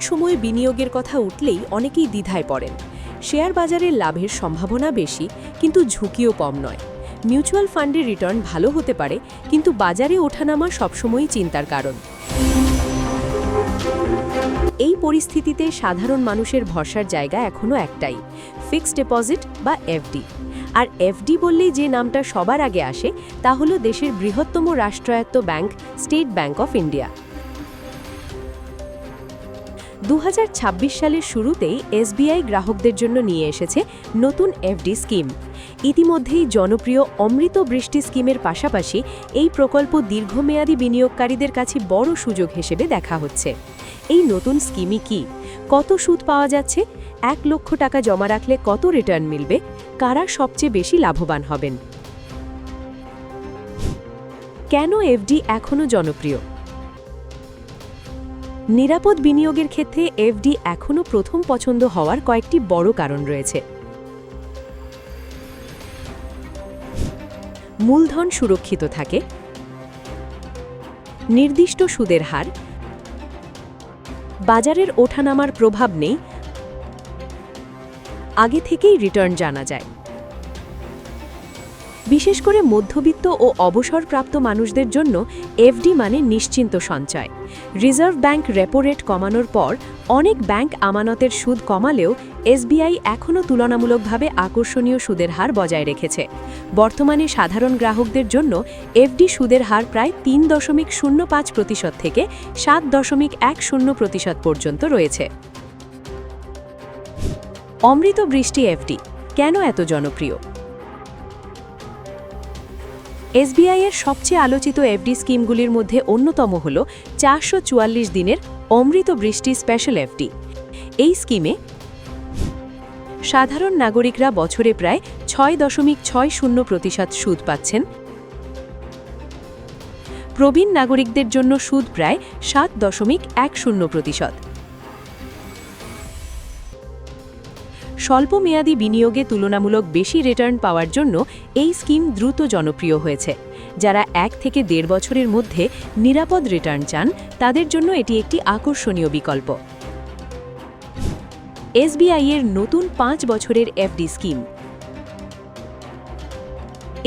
সময়ে বিনিয়োগের কথা উঠলেই অনেকেই দ্বিধায় পড়েন। শেয়ার বাজারের লাভের সম্ভাবনা বেশি, কিন্তু ঝুঁকিও কম নয়। মিউচুয়াল ফান্ডের রিটার্ন ভালো হতে পারে, কিন্তু বাজারে ওঠানামা সবসময়ই চিন্তার কারণ। এই পরিস্থিতিতে সাধারণ মানুষের ভরসার জায়গা এখনও একটাই, ফিক্সড ডিপোজিট বা এফডি। আর এফডি বললেই যে নামটা সবার আগে আসে, তা হলো দেশের বৃহত্তম রাষ্ট্রায়ত্ত bank, State Bank of India. দু হাজার ছাব্বিশ সালের শুরুতেই এসবিআই গ্রাহকদের জন্য নিয়ে এসেছে নতুন এফডি স্কিম। ইতিমধ্যেই জনপ্রিয় অমৃত বৃষ্টি স্কিমের পাশাপাশি এই প্রকল্প দীর্ঘমেয়াদী বিনিয়োগকারীদের কাছে বড় সুযোগ হিসেবে দেখা হচ্ছে। এই নতুন স্কিমই কি? কত সুদ পাওয়া যাচ্ছে? এক লক্ষ টাকা জমা রাখলে কত রিটার্ন মিলবে? কারা সবচেয়ে বেশি লাভবান হবেন? কেন এফডি এখনও জনপ্রিয়? নিরাপদ বিনিয়োগের ক্ষেত্রে এফডি এখনও প্রথম পছন্দ হওয়ার কয়েকটি বড় কারণ রয়েছে। মূলধন সুরক্ষিত থাকে। নির্দিষ্ট সুদের হার। বাজারের ওঠানামার প্রভাব নেই। আগে থেকেই রিটার্ন জানা যায়। বিশেষ করে মধ্যবিত্ত ও অবসরপ্রাপ্ত মানুষদের জন্য এফডি মানে নিশ্চিন্ত সঞ্চয়। রিজার্ভ ব্যাংক রেপো রেট কমানোর পর অনেক ব্যাংক আমানতের সুদ কমালেও এসবিআই এখনও তুলনামূলকভাবে আকর্ষণীয় সুদের হার বজায় রেখেছে। বর্তমানে সাধারণ গ্রাহকদের জন্য এফডি সুদের হার প্রায় তিন দশমিক শূন্য পাঁচ প্রতিশত থেকে সাত দশমিক এক শূন্য প্রতিশত পর্যন্ত রয়েছে। অমৃত বৃষ্টি এফডি, কেন এত জনপ্রিয়? এসবিআই এর সবচেয়ে আলোচিত এফডি স্কিমগুলির মধ্যে অন্যতম হল চারশো চুয়াল্লিশ দিনের অমৃত বৃষ্টি স্পেশাল এফডি এই স্কিমে সাধারণ নাগরিকরা বছরে প্রায় ছয় দশমিক ছয় শূন্য প্রতিশত সুদ পাচ্ছেন। প্রবীণ নাগরিকদের জন্য সুদ প্রায় সাত দশমিক এক শূন্য প্রতিশত। স্বল্পমেয়াদী বিনিয়োগে তুলনামূলক বেশি রিটার্ন পাওয়ার জন্য এই স্কিম দ্রুত জনপ্রিয় হয়েছে। যারা এক থেকে দেড় বছরের মধ্যে নিরাপদ রিটার্ন চান, তাদের জন্য এটি একটি আকর্ষণীয় বিকল্প। এসবিআই এর নতুন পাঁচ বছরের এফডি স্কিম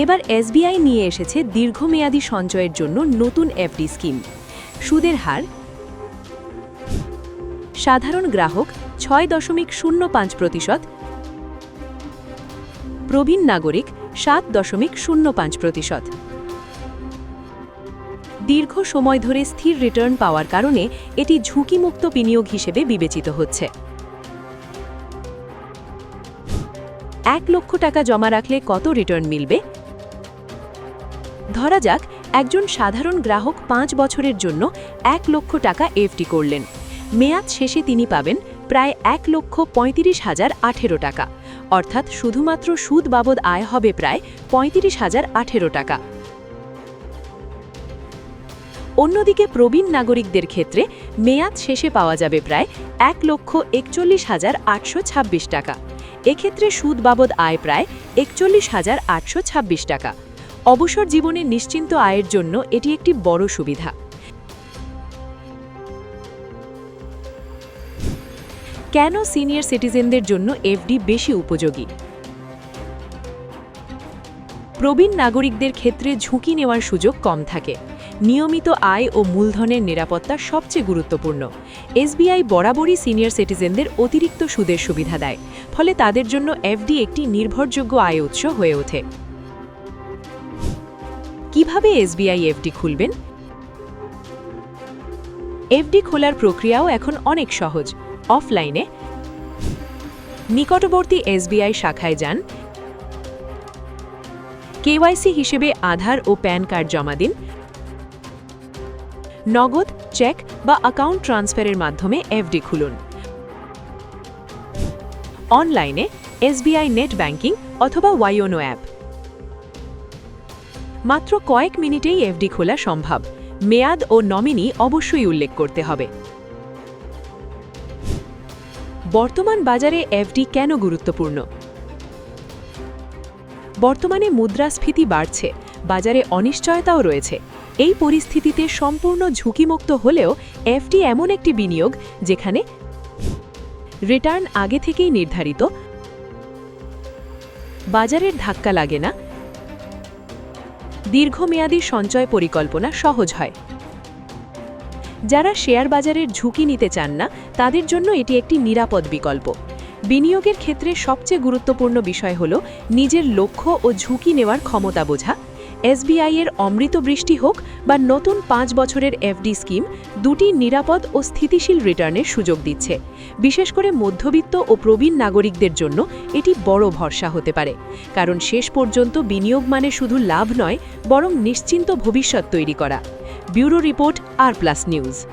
এবার এসবিআই নিয়ে এসেছে দীর্ঘমেয়াদী সঞ্চয়ের জন্য নতুন এফডি স্কিম সুদের হার, সাধারণ গ্রাহক ছয় দশমিক শূন্য পাঁচ প্রতিশত। প্রবীণ নাগরিক সাত দশমিক শূন্য পাঁচ প্রতিশত। দীর্ঘ সময় ধরে স্থির রিটার্ন পাওয়ার কারণে এটি ঝুঁকিমুক্ত বিনিয়োগ হিসেবে বিবেচিত হচ্ছে। এক লক্ষ টাকা জমা রাখলে কত রিটার্ন মিলবে? ধরা যাক, একজন সাধারণ গ্রাহক পাঁচ বছরের জন্য এক লক্ষ টাকা এফডি করলেন। মেয়াদ শেষে তিনি পাবেন প্রায় এক লক্ষ পঁয়ত্রিশ হাজার আঠেরো টাকা। অর্থাৎ শুধুমাত্র সুদ বাবদ আয় হবে প্রায় পঁয়ত্রিশ হাজার আঠেরো টাকা। অন্যদিকে প্রবীণ নাগরিকদের ক্ষেত্রে মেয়াদ শেষে পাওয়া যাবে প্রায় এক লক্ষ একচল্লিশ হাজার আটশো ছাব্বিশ টাকা। এক্ষেত্রে সুদ বাবদ আয় প্রায় একচল্লিশ হাজার আটশো ছাব্বিশ টাকা। অবসর জীবনে নিশ্চিন্ত আয়ের জন্য এটি একটি বড় সুবিধা। কেন সিনিয়র সিটিজেনদের জন্য এফডি বেশি উপযোগী? প্রবীণ নাগরিকদের ক্ষেত্রে ঝুঁকি নেওয়ার সুযোগ কম থাকে। নিয়মিত আয় ও মূলধনের নিরাপত্তা সবচেয়ে গুরুত্বপূর্ণ। এসবিআই বরাবরই সিনিয়র সিটিজেনদের অতিরিক্ত সুদের সুবিধা দেয়, ফলে তাদের জন্য এফডি একটি নির্ভরযোগ্য আয় উৎস হয়ে ওঠে। কীভাবে এসবিআই এফডি খুলবেন? এফডি খোলার প্রক্রিয়াও এখন অনেক সহজ। অফলাইনে। নিকটবর্তী এসবিআই শাখায় যান। কেওয়াইসি হিসেবে আধার ও প্যান কার্ড জমা দিন। নগদ চেক বা অ্যাকাউন্ট ট্রান্সফারের মাধ্যমে এফডি খুলুন। অনলাইনে এসবিআই নেট ব্যাংকিং অথবা ওয়াইওনো অ্যাপ। মাত্র কয়েক মিনিটেই এফডি খোলা সম্ভব। মেয়াদ ও নমিনি অবশ্যই উল্লেখ করতে হবে। বর্তমান বাজারে এফডি কেন গুরুত্বপূর্ণ? বর্তমানে মুদ্রাস্ফীতি বাড়ছে, বাজারে অনিশ্চয়তাও রয়েছে। এই পরিস্থিতিতে সম্পূর্ণ ঝুঁকিমুক্ত হলেও এফডি এমন একটি বিনিয়োগ যেখানে রিটার্ন আগে থেকেই নির্ধারিত, বাজারের ধাক্কা লাগে না, দীর্ঘমেয়াদী সঞ্চয় পরিকল্পনা সহজ হয়। যারা শেয়ার বাজারের ঝুঁকি নিতে চান না, তাদের জন্য এটি একটি নিরাপদ বিকল্প। বিনিয়োগের ক্ষেত্রে সবচেয়ে গুরুত্বপূর্ণ বিষয় হল নিজের লক্ষ্য ও ঝুঁকি নেওয়ার ক্ষমতা বোঝা এসবিআই এর অমৃত বৃষ্টি হোক বা নতুন পাঁচ বছরের এফডি স্কিম, দুটি নিরাপদ ও স্থিতিশীল রিটার্নের সুযোগ দিচ্ছে। বিশেষ করে মধ্যবিত্ত ও প্রবীণ নাগরিকদের জন্য এটি বড় ভরসা হতে পারে। কারণ শেষ পর্যন্ত বিনিয়োগ মানে শুধু লাভ নয়, বরং নিশ্চিন্ত ভবিষ্যৎ তৈরি করা। Bureau report R plus news.